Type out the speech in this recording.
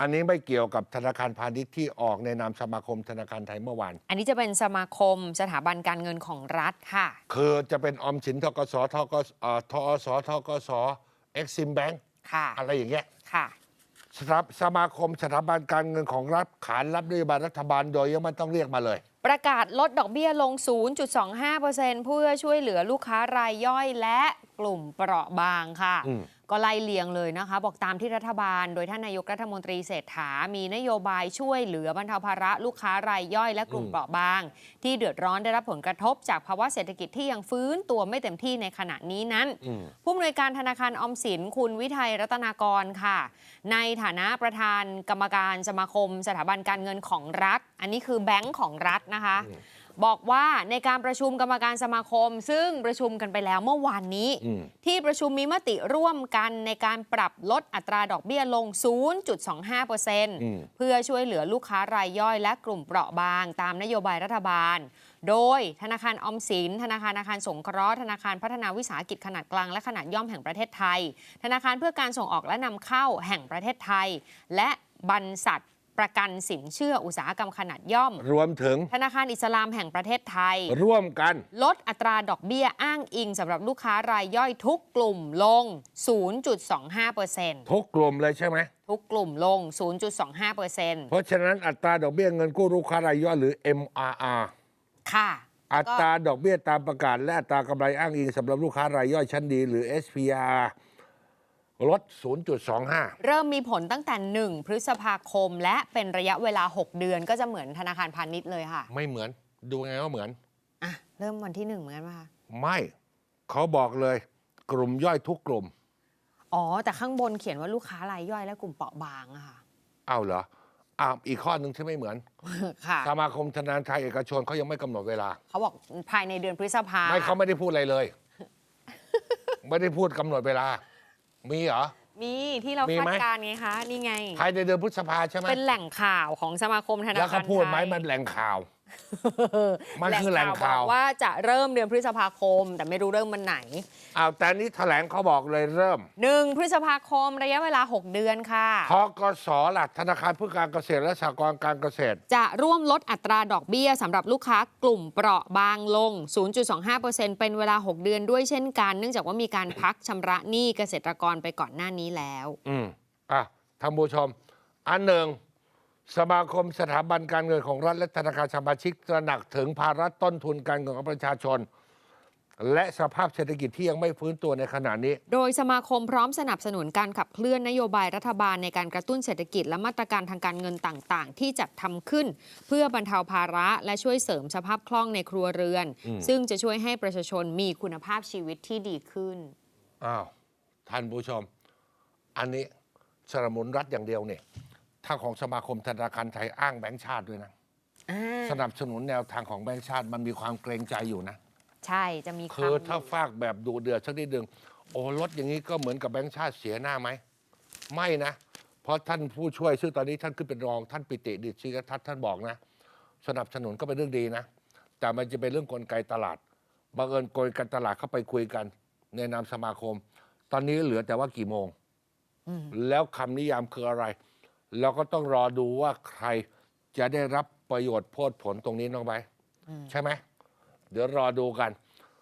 อันนี้ไม่เกี่ยวกับธนาคารพาณิชย์ที่ออกในนามสมาคมธนาคารไทยเมื่อวาน อันนี้จะเป็นสมาคมสถาบันการเงินของรัฐค่ะ คือจะเป็นออมสินทกสทกสเอ่อทอสทกสเอ็กซิมแบงค่ะ อะไรอย่างเงี้ยค่ะสถาสมาคมสถาบันการเงินของรัฐขานรับนโยบายรัฐบาลโดยยังไม่ต้องเรียกมาเลย ประกาศลดดอกเบี้ยลง 0.25%เพื่อช่วยเหลือลูกค้ารายย่อยและกลุ่มเปราะบางค่ะอืม ก็ไล่เลียงเลยนะคะ บอกตามที่รัฐบาล โดยท่านนายกรัฐมนตรีเศรษฐา มีนโยบายช่วยเหลือบรรเทาภาระลูกค้ารายย่อยและกลุ่มเปราะบาง ที่เดือดร้อนได้รับผลกระทบ จากภาวะเศรษฐกิจที่ยังฟื้นตัวไม่เต็มที่ในขณะนี้นั้นอืมผู้อำนวยการธนาคารออมสินคุณวิทัยรัตนากรค่ะ ในฐานะประธานกรรมการสมาคม สถาบันการเงินของรัฐ อันนี้คือแบงก์ของรัฐนะคะ บอกว่าในการประชุมกรรมการสมาคม ซึ่งประชุมกันไปแล้วเมื่อวานนี้อืมที่ประชุมมีมติร่วมกันในการปรับลดอัตราดอกเบี้ยลง 0.25%เพื่อช่วยเหลือลูกค้ารายย่อยและกลุ่มเปราะบาง ตามนโยบายรัฐบาล โดยธนาคารออมสิน ธนาคารอาคารสงเคราะห์ธนาคารพัฒนาวิสาหกิจขนาดกลางและขนาดย่อมแห่งประเทศไทย ธนาคารเพื่อการส่งออกและนำเข้าแห่งประเทศไทย และบรรษัท ประกันสินเชื่ออุตสาหกรรมขนาดย่อม รวมถึงธนาคารอิสลามแห่งประเทศไทย ร่วมกัน ลดอัตราดอกเบี้ยอ้างอิงสำหรับลูกค้ารายย่อยทุกกลุ่มลง 0.25%ทุกกลุ่มเลยใช่ไหมทุกกลุ่มลง 0.25%เพราะฉะนั้นอัตราดอกเบี้ยเงินกู้ลูกค้ารายย่อยหรือ MRR ค่ะ อัตราดอกเบี้ยตามประกาศ และอัตรากำไรอ้างอิงสำหรับลูกค้ารายย่อยชั้นดี หรือ SPR ลด 0.25 เริ่มมีผลตั้งแต่ 1 พฤษภาคม และเป็นระยะเวลา 6 เดือนก็จะเหมือนธนาคารพาณิชย์เลยค่ะ ไม่เหมือนดูไงว่าเหมือน อะ เริ่มวันที่1เหมือนกันป่ะคะไม่เขาบอกเลย กลุ่มย่อยทุกกลุ่ม อ๋อ แต่ข้างบนเขียนว่าลูกค้ารายย่อยและกลุ่มเปราะบางอะค่ะ อ้าวเหรออ้าวอีกข้อหนึ่งที่ไม่เหมือน ค่ะสมาคมธนาคารไทยเอกชนเขายังไม่กำหนดเวลา เขาบอกภายในเดือนพฤษภาไม่เขาไม่ได้พูดอะไรเลย ไม่ได้พูดกำหนดเวลา มีเหรอ มีที่เรามีคาไหมดการณ์ไงคะ นี่ไง ภายในเดือนพฤษภาใช่ไหมเป็นแหล่งข่าวของสมาคมธนาคารแล้วเขาพูดไหมทยมันแหล่งข่าว มันคือแหล่งข่าวบอกว่าจะเริ่มเดือนพฤษภาคม แต่ไม่รู้เริ่มวันไหนอ้าวแต่นี้แถลงเขาบอกเลยเริ่ม1พฤษภาคมระยะเวลา 6 เดือนค่ะทกสหลักธนาคารเพื่อการเกษตรและสหกรณ์การเกษตร จะร่วมลดอัตราดอกเบี้ยสำหรับลูกค้ากลุ่มเปราะบางลง 0.25%เป็นเวลา 6 เดือนด้วยเช่นกัน เนื่องจากว่ามีการพักชำระหนี้เกษตรกรไปก่อนหน้านี้แล้ว อืมอะท่านผู้ชม อันหนึ่ง สมาคมสถาบันการเงินของรัฐและธนาคารสมาชิกตระหนักถึงภาระต้นทุนการเงินของประชาชน และสภาพเศรษฐกิจที่ยังไม่ฟื้นตัวในขณะนี้ โดยสมาคมพร้อมสนับสนุนการขับเคลื่อนนโยบายรัฐบาลในการกระตุ้นเศรษฐกิจและมาตรการทางการเงินต่างๆ ที่จัดทำขึ้น เพื่อบรรเทาภาระและช่วยเสริมสภาพคล่องในครัวเรือน ซึ่งจะช่วยให้ประชาชนมีคุณภาพชีวิตที่ดีขึ้นอ้าวท่านผู้ชม อันนี้สนับสนุนรัฐอย่างเดียวเนี่ย ถ้าของสมาคมธนาคารไทยอ้างแบงก์ชาติด้วยนะสนับสนุนแนวทางของแบงก์ชาติมันมีความเกรงใจอยู่นะ ใช่จะมีคือำถ้าฝากแบบดูเดือดสักนิดหนึ่งโอ้ลดอย่างนี้ก็เหมือนกับแบงก์ชาติเสียหน้าไหม ไม่นะ เพราะท่านผู้ช่วยซึ่งตอนนี้ท่านขึ้นเป็นรองท่านปิติดิตชีรทัศน์ท่านบอกนะ สนับสนุนก็เป็นเรื่องดีนะ แต่มันจะเป็นเรื่องกลไกตลาดบังเอิญกลไกตลาดเข้าไปคุยกัน ในนามสมาคม ตอนนี้เหลือแต่ว่ากี่โมงแล้วคำนิยามคืออะไร เราก็ต้องรอดูว่าใครจะได้รับประโยชน์โพดผลตรงนี้น้องใบร์ทใช่ไหมเดี๋ยวรอดูกัน